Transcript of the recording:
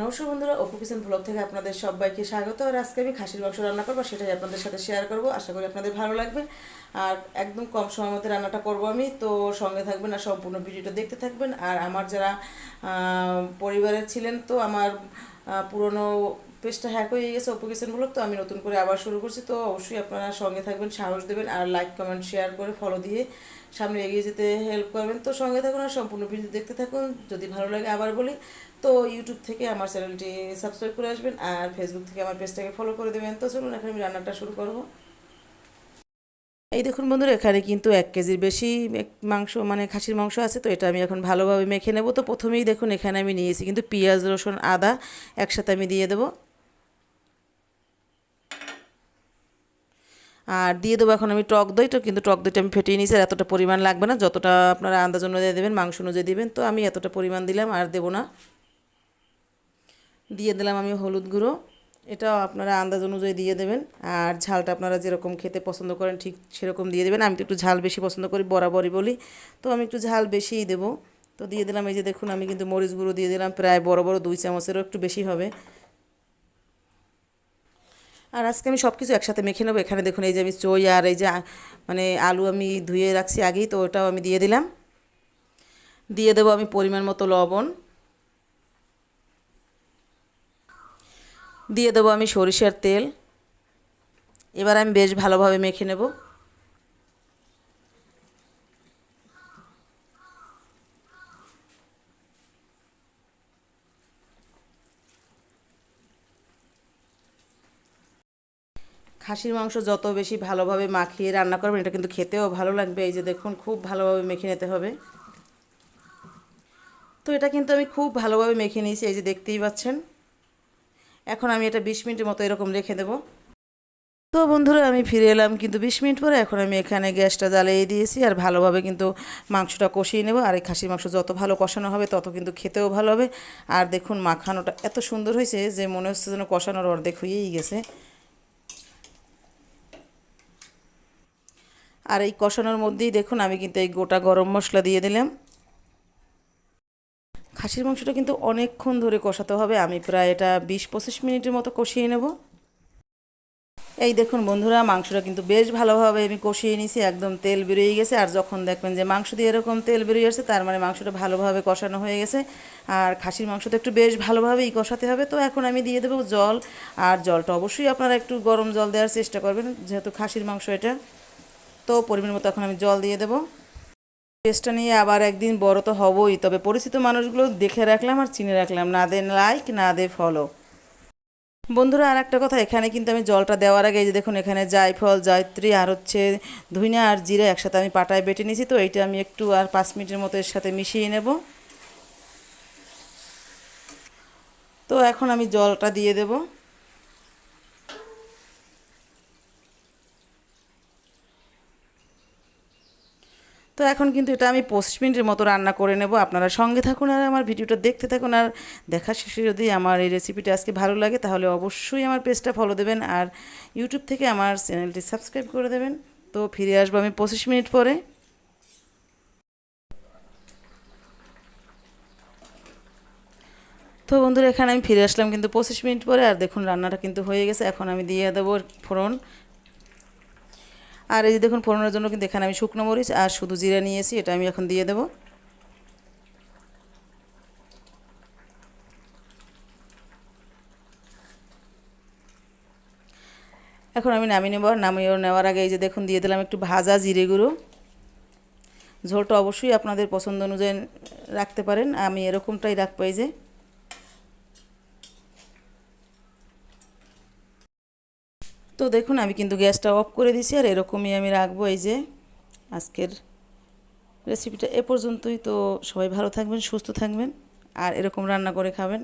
নমস্কার বন্ধুরা, Apu kitchen blog থেকে আপনাদের সবাইকে স্বাগত। আর আজকে আমি খাসির মাংস রান্না করব, সেটাই আপনাদের সাথে শেয়ার করব। আশা করি আপনাদের ভালো লাগবে। আর একদম কম সময়ের মধ্যে রান্নাটা করব আমি। তো সঙ্গে থাকবেন আর সম্পূর্ণ ভিডিওটা দেখতে থাকবেন। আর আমার যারা পরিবারের ছিলেন, তো আমার পুরনো পেজটা হ্যাক হয়ে গেছে অপু তো আমি নতুন করে আবার শুরু করছি। তো অবশ্যই আপনারা সঙ্গে থাকবেন, সাহস দেবেন, আর লাইক কমেন্ট শেয়ার করে ফলো দিয়ে সামনে এগিয়ে যেতে হেল্প করবেন। তো সঙ্গে থাকুন আর সম্পূর্ণ ভিডিও দেখতে থাকুন, যদি ভালো লাগে আবার বলি। তো ইউটিউব থেকে আমার চ্যানেলটি সাবস্ক্রাইব করে আসবেন, আর ফেসবুক থেকে আমার পেজটাকে ফলো করে দেবেন। তো চলুন, এখন আমি রান্নাটা শুরু করব। এই দেখুন বন্ধুরা, এখানে কিন্তু এক কেজির বেশি মাংস মানে খাসির মাংস আছে, তো এটা আমি এখন ভালোভাবে মেখে নেব। তো প্রথমেই দেখুন, এখানে আমি নিয়েছি কিন্তু পেঁয়াজ, রসুন, আদা একসাথে আমি দিয়ে দেবো। আর দিয়ে দেবো এখন আমি টক দই, তো কিন্তু টক দইটা আমি ফেটিয়ে নিয়েছি, আর এতটা পরিমাণ লাগবে না, যতটা আপনারা আন্দাজ অনুযায়ী দেবেন, মাংস অনুযায়ী দেবেন, তো আমি এতটা পরিমাণ দিলাম, আর দেবো না। দিয়ে দিলাম আমি হলুদ গুঁড়ো। এটাও আপনারা আন্দাজ অনুযায়ী দিয়ে দেবেন। আর ঝালটা আপনারা যেরকম খেতে পছন্দ করেন, ঠিক সেরকম দিয়ে দেবেন। আমি তো একটু ঝাল বেশি পছন্দ করি, বরাবরই বলি। তো আমি একটু ঝাল বেশিই দেবো। তো দিয়ে দিলাম, এই যে দেখুন, আমি কিন্তু মরিচ গুঁড়ো দিয়ে দিলাম। প্রায় বড় বড় দুই চামচেরও একটু বেশি হবে। আর আজকে আমি সব কিছু একসাথে মেখে নেব। এখানে দেখুন, এই যে আমি চই আর এই যে মানে আলু আমি ধুয়ে রাখছি আগেই, তো ওটাও আমি দিয়ে দিলাম। দিয়ে দেবো আমি পরিমাণ মতো লবণ। দিয়ে দেবো আমি সরিষার তেল। এবার আমি বেশ ভালোভাবে মেখে নেব। খাসির মাংস যত বেশি ভালোভাবে মাখিয়ে রান্না করবেন, এটা কিন্তু খেতেও ভালো লাগবে। এই যে দেখুন, খুব ভালোভাবে মেখে নিতে হবে। তো এটা কিন্তু আমি খুব ভালোভাবে মেখে নিয়েছি, এই যে দেখতেই পাচ্ছেন। এখন আমি এটা বিশ মিনিটের মতো এরকম রেখে দেবো। তো বন্ধুরা, আমি ফিরে এলাম কিন্তু বিশ মিনিট পরে। এখন আমি এখানে গ্যাসটা জ্বালিয়ে দিয়েছি আর ভালোভাবে কিন্তু মাংসটা কষিয়ে নেব। আর এই খাসির মাংস যত ভালো কষানো হবে, তত কিন্তু খেতেও ভালো হবে। আর দেখুন, মাখানোটা এত সুন্দর হয়েছে যে মনে হচ্ছে যেন কষানোর অর্ধেক হয়েই গেছে। আর এই কষানোর মধ্যেই দেখুন, আমি কিন্তু এই গোটা গরম মশলা দিয়ে দিলাম। খাসির মাংসটা কিন্তু অনেকক্ষণ ধরে কষাতে হবে। আমি প্রায় এটা বিশ পঁচিশ মিনিটের মতো কষিয়ে নেব। এই দেখুন বন্ধুরা, মাংসটা কিন্তু বেশ ভালোভাবে আমি কষিয়ে নিয়েছি, একদম তেল বেরিয়ে গেছে। আর যখন দেখবেন যে মাংস দিয়ে এরকম তেল বেরিয়ে আসছে, তার মানে মাংসটা ভালোভাবে কষানো হয়ে গেছে। আর খাসির মাংস তো একটু বেশ ভালোভাবেই কষাতে হবে। তো এখন আমি দিয়ে দেবো জল। আর জলটা অবশ্যই আপনারা একটু গরম জল দেওয়ার চেষ্টা করবেন, যেহেতু খাসির মাংস এটা। তো পরিমাণ মতো এখন আমি জল দিয়ে দেবো। টেস্টটা নিয়ে আবার একদিন বড় তো হবই, তবে পরিচিত মানুষগুলো দেখে রাখলাম আর চিনে রাখলাম। না দে লাইক, না দে ফলো। বন্ধুরা আর একটা কথা, এখানে কিন্তু আমি জলটা দেওয়ার আগে এই যে দেখুন, এখানে জায়ফল জয়ত্রী আর হচ্ছে ধুইনা আর জিরে একসাথে আমি পাটায় বেটে নিয়েছি, তো এইটা আমি একটু আর পাঁচ মিনিটের মতো এর সাথে মিশিয়ে নেব। তো এখন আমি জলটা দিয়ে দেবো। তো এখন কিন্তু এটা আমি পঁচিশ মিনিটের মতো রান্না করে নেব। আপনারা সঙ্গে থাকুন আর আমার ভিডিওটা দেখতে থাকুন আর দেখার শেষে যদি আমার এই রেসিপিটা আজকে ভালো লাগে তাহলে অবশ্যই আমার পেজটা ফলো দেবেন আর ইউটিউব থেকে আমার চ্যানেলটি সাবস্ক্রাইব করে দেবেন। তো ফিরে আসব আমি পঁচিশ মিনিট পরে। তো বন্ধুরা, এখানে আমি ফিরে আসলাম কিন্তু পঁচিশ মিনিট পরে আর দেখুন রান্নাটা কিন্তু হয়ে গেছে। এখন আমি দিয়ে দেবো ফোড়ন। আর এই যে দেখুন ফোড়নের জন্য কিন্তু এখানে আমি শুকনো মরিচ আর শুধু জিরা নিয়েছি, এটা আমি এখন দিয়ে দেবো। এখন আমি নামিয়ে নেব। নামিয়ে নেওয়ার আগে এই যে দেখুন, দিয়ে দিলাম একটু ভাজা জিরে গুঁড়ো। ঝোলটা অবশ্যই আপনাদের পছন্দ অনুযায়ী রাখতে পারেন, আমি এরকমটাই রাখব এই যে। তো দেখুন, আমি কিন্তু গ্যাসটা অফ করে দিছি আর এরকমই আমি রাখব এই যে আজকের রেসিপিটা এ পর্যন্তই। তো সবাই ভালো থাকবেন, সুস্থ থাকবেন আর এরকম রান্না করে খাবেন।